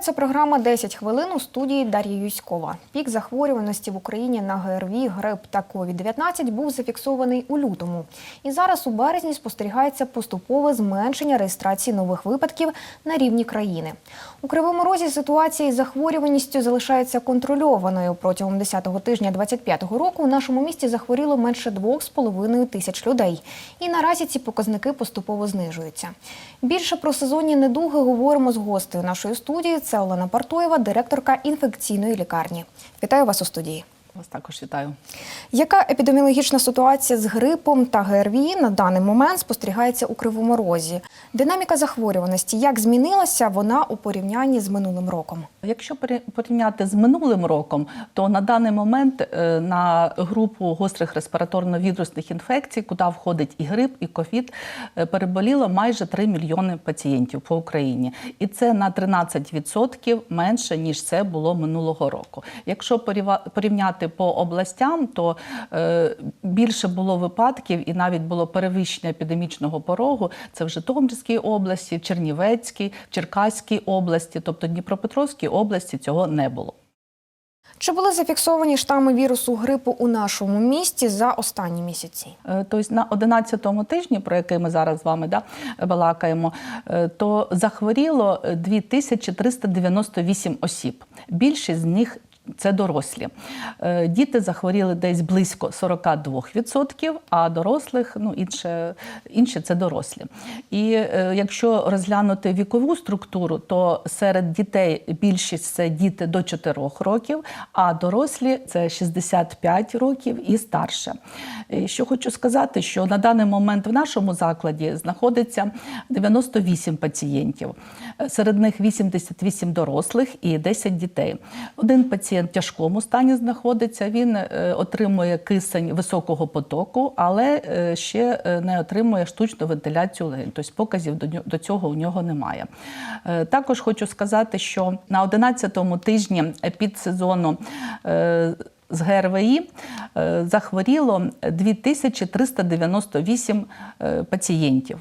це програма «10 хвилин у студії Дар'я Юськова. Пік захворюваності в Україні на ГРВІ, грип та COVID-19 був зафіксований у лютому. І зараз у березні спостерігається поступове зменшення реєстрації нових випадків на рівні країни. У Кривому Розі ситуація із захворюваністю залишається контрольованою. Протягом 10-го тижня 25-го року у нашому місті захворіло менше 2,5 тисяч людей. І наразі ці показники поступово знижуються. Більше про сезонні недуги говоримо з гостею нашої студії. Це Олена Портуєва, директорка інфекційної лікарні. Вітаю вас у студії. Вас також вітаю. Яка епідеміологічна ситуація з грипом та ГРВІ на даний момент спостерігається у Кривому Розі? Динаміка захворюваності як змінилася вона у порівнянні з минулим роком? Якщо порівняти з минулим роком, то на даний момент е, на групу гострих респіраторно-вірусних інфекцій, куди входить і грип, і ковід, е, переболіло майже 3 мільйони пацієнтів по Україні, і це на 13% менше ніж це було минулого року. Якщо поріва- порівняти по областям, то е, більше було випадків і навіть було перевищення епідемічного порогу. Це в Житомирській області, Чернівецькій, Черкаській області, тобто Дніпропетровській області цього не було. Чи були зафіксовані штами вірусу грипу у нашому місті за останні місяці? Е, Тобто на 11-му тижні, про який ми зараз з вами да, балакаємо, е, то захворіло 2398 осіб. Більшість з них це дорослі. Е, Діти захворіли десь близько 42%, а дорослих, ну інше, інші це дорослі. І е, якщо розглянути вікову структуру, то серед дітей більшість це діти до 4 років, а дорослі це 65 років і старше. І що хочу сказати, що на даний момент в нашому закладі знаходиться 98 пацієнтів. Серед них 88 дорослих і 10 дітей. Один пацієнт в тяжкому стані знаходиться. Він е, отримує кисень високого потоку, але е, ще е, не отримує штучну вентиляцію легень. Тобто показів до цього у нього немає. Також хочу сказати, що на 11-му тижні підсезону з ГРВІ захворіло 2398 е, пацієнтів.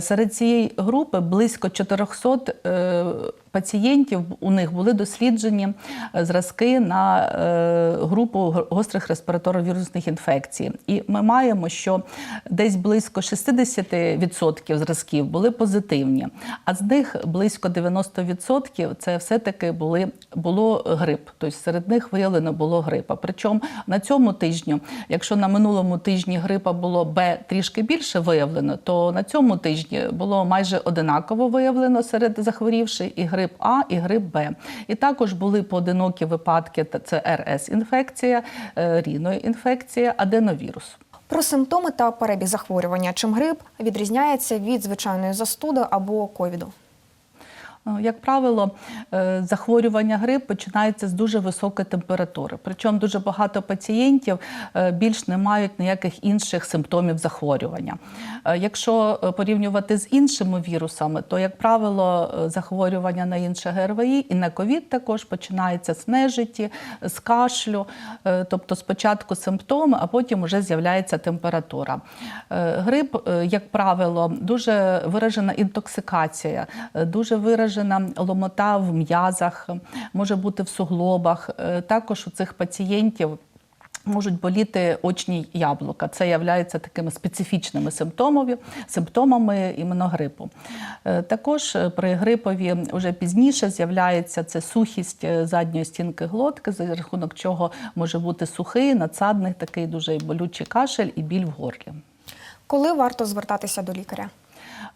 Серед цієї групи близько 400 е, пацієнтів у них були досліджені е, зразки на е, групу гострих респіраторно-вірусних інфекцій. І ми маємо, що десь близько 60% зразків були позитивні, а з них близько 90% це все-таки були, було грип. Тобто серед них виявлено було грипа. Причому на цьому тижні, якщо на минулому тижні грипа було Б трішки більше виявлено, то на цьому тижні було майже одинаково виявлено серед захворівших і грип А, і грип Б. І також були поодинокі випадки: це РС-інфекція, ріної ріноінфекція, аденовірус. Про симптоми та перебіг захворювання. Чим грип відрізняється від звичайної застуди або ковіду? Ну, Як правило, е, захворювання грип починається з дуже високої температури. Причому дуже багато пацієнтів е, більш не мають ніяких інших симптомів захворювання. Е, Якщо е, порівнювати з іншими вірусами, то, як правило, е, захворювання на інше ГРВІ і на ковід також починається з нежиті, з кашлю, Е, тобто спочатку симптоми, а потім вже з'являється температура. Е, Грип, е, як правило, дуже виражена інтоксикація, е, дуже виражена ломота в м'язах, може бути в суглобах. Е, Також у цих пацієнтів. Можуть боліти очні яблука. Це являється такими специфічними симптомами, симптомами іменно грипу. Е, Також е, при грипові вже пізніше з'являється це сухість задньої стінки глотки, за рахунок чого може бути сухий, надсадний, такий дуже болючий кашель і біль в горлі. Коли варто звертатися до лікаря?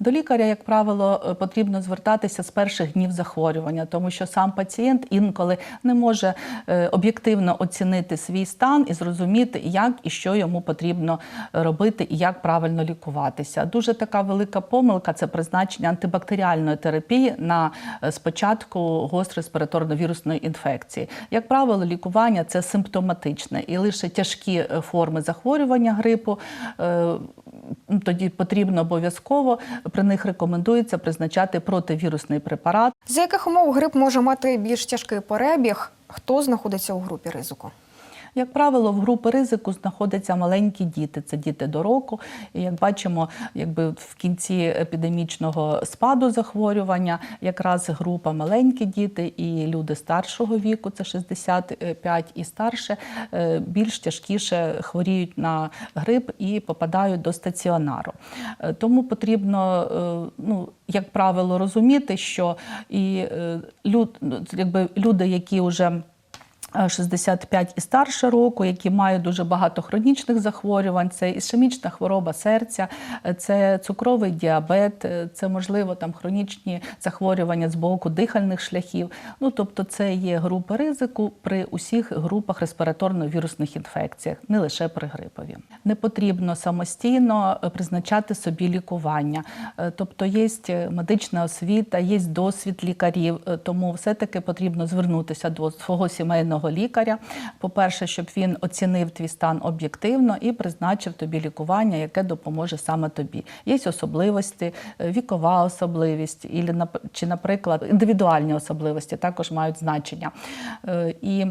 До лікаря, як правило, е, потрібно звертатися з перших днів захворювання, тому що сам пацієнт інколи не може е, об'єктивно оцінити свій стан і зрозуміти, як і що йому потрібно робити, і як правильно лікуватися. Дуже така велика помилка це призначення антибактеріальної терапії на е, спочатку гостро-респіраторно-вірусної інфекції. Як правило, лікування це симптоматичне і лише тяжкі форми захворювання грипу. Тоді потрібно обов'язково при них рекомендується призначати противірусний препарат. За яких умов грип може мати більш тяжкий перебіг? Хто знаходиться у групі ризику? Як правило, в групи ризику знаходяться маленькі діти. Це діти до року. І як бачимо, якби в кінці епідемічного спаду захворювання, якраз група маленькі діти і люди старшого віку, це 65 і старше, е, більш тяжкіше хворіють на грип і попадають до стаціонару. Е, Тому потрібно, е, ну, як правило, розуміти, що і люд, якби люди, які вже 65 і старше року, які мають дуже багато хронічних захворювань, це ішемічна хвороба серця, е, це цукровий діабет, е, це можливо там хронічні захворювання з боку дихальних шляхів. Ну тобто, це є групи ризику при усіх групах респіраторно-вірусних інфекціях, не лише при грипові. Не потрібно самостійно е, призначати собі лікування. Е, Тобто є медична освіта, є досвід лікарів, е, тому все-таки потрібно звернутися до свого сімейного лікаря. По-перше, щоб він оцінив твій стан об'єктивно і призначив тобі лікування, яке допоможе саме тобі. Є особливості, е, вікова особливість, чи, наприклад, індивідуальні особливості також мають значення. Е, І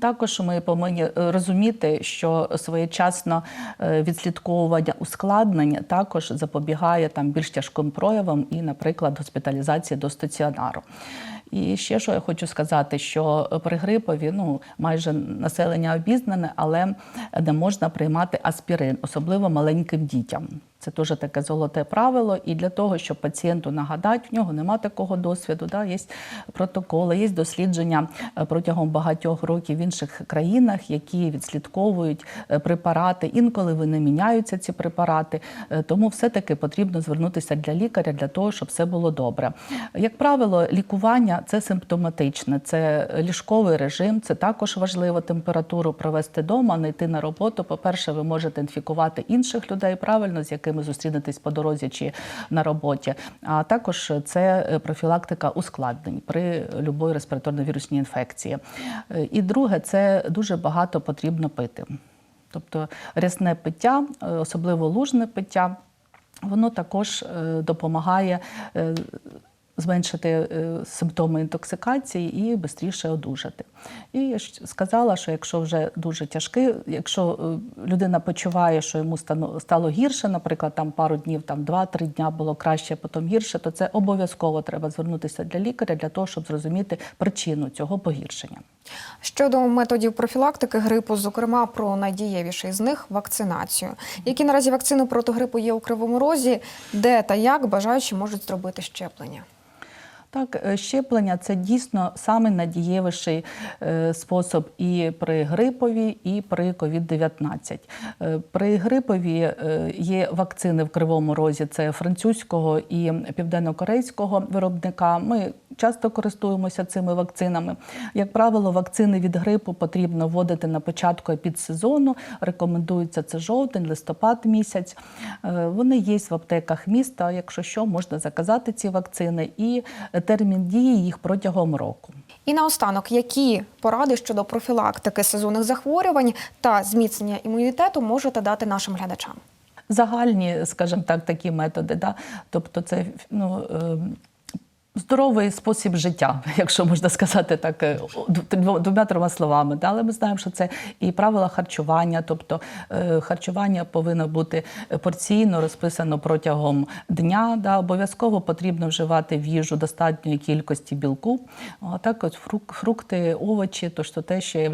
також ми повинні е, розуміти, що своєчасно відслідковування ускладнень також запобігає там більш тяжким проявам і, наприклад, госпіталізації до стаціонару. І ще що я хочу сказати, що при грипові ну майже населення обізнане, але не можна приймати аспірин, особливо маленьким дітям. Це теж таке золоте правило. І для того, щоб пацієнту нагадати, в нього нема такого досвіду. Да? Є протоколи, є дослідження е, протягом багатьох років в інших країнах, які відслідковують е, препарати. Інколи вони міняються ці препарати. Е, Тому все-таки потрібно звернутися для лікаря для того, щоб все було добре. Як правило, лікування це симптоматичне, це ліжковий режим, це також важливо температуру провести вдома, не йти на роботу. По-перше, ви можете інфікувати інших людей правильно, з якими зустрінетесь по дорозі чи на роботі. А також це е, профілактика ускладнень при любої респіраторно-вірусній інфекції. Е, І друге, це дуже багато потрібно пити. Тобто рясне пиття, е, особливо лужне пиття, воно також допомагає зменшити е, симптоми інтоксикації і швидше одужати. І я сказала, що якщо вже дуже тяжкий, якщо е, людина почуває, що йому стало гірше, наприклад, там пару днів, там 2-3 дня було краще, потім гірше, то це обов'язково треба звернутися для лікаря для того, щоб зрозуміти причину цього погіршення. Щодо методів профілактики грипу, зокрема про найдієвіший з них вакцинацію. Які наразі вакцини проти грипу є у Кривому Розі, де та як бажаючі можуть зробити щеплення? Так, е, щеплення це дійсно саме надієвіший е, спосіб і при грипові, і при COVID-19. Е, При грипові є вакцини в Кривому Розі, це французького і південно-корейського виробника. Ми часто користуємося цими вакцинами. Як правило, вакцини від грипу потрібно вводити на початку підсезону. Рекомендується це жовтень, листопад місяць. Е, Вони є в аптеках міста. Якщо що, можна заказати ці вакцини і термін дії їх протягом року. І наостанок, які поради щодо профілактики сезонних захворювань та зміцнення імунітету можете дати нашим глядачам? Загальні, скажімо так, такі методи. Да? Тобто, це ну. Е, Здоровий спосіб життя, якщо можна сказати так е, двома-трьома словами. Да? Але ми знаємо, що це і правила харчування, тобто е, харчування повинно бути порційно розписано протягом дня. Да? Обов'язково потрібно вживати в їжу достатньої кількості білку. А так от фрук- фрукти, овочі, то те, що є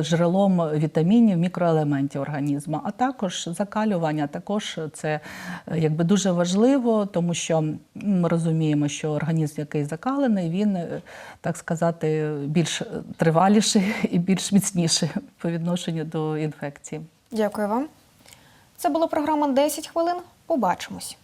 джерелом вітамінів, мікроелементів організму. А також закалювання, також це е, якби дуже важливо, тому що ми розуміємо, що організм, який закалений, він, е, так сказати, більш триваліший і більш міцніший по відношенню до інфекції. Дякую вам. Це була програма «10 хвилин. Побачимось.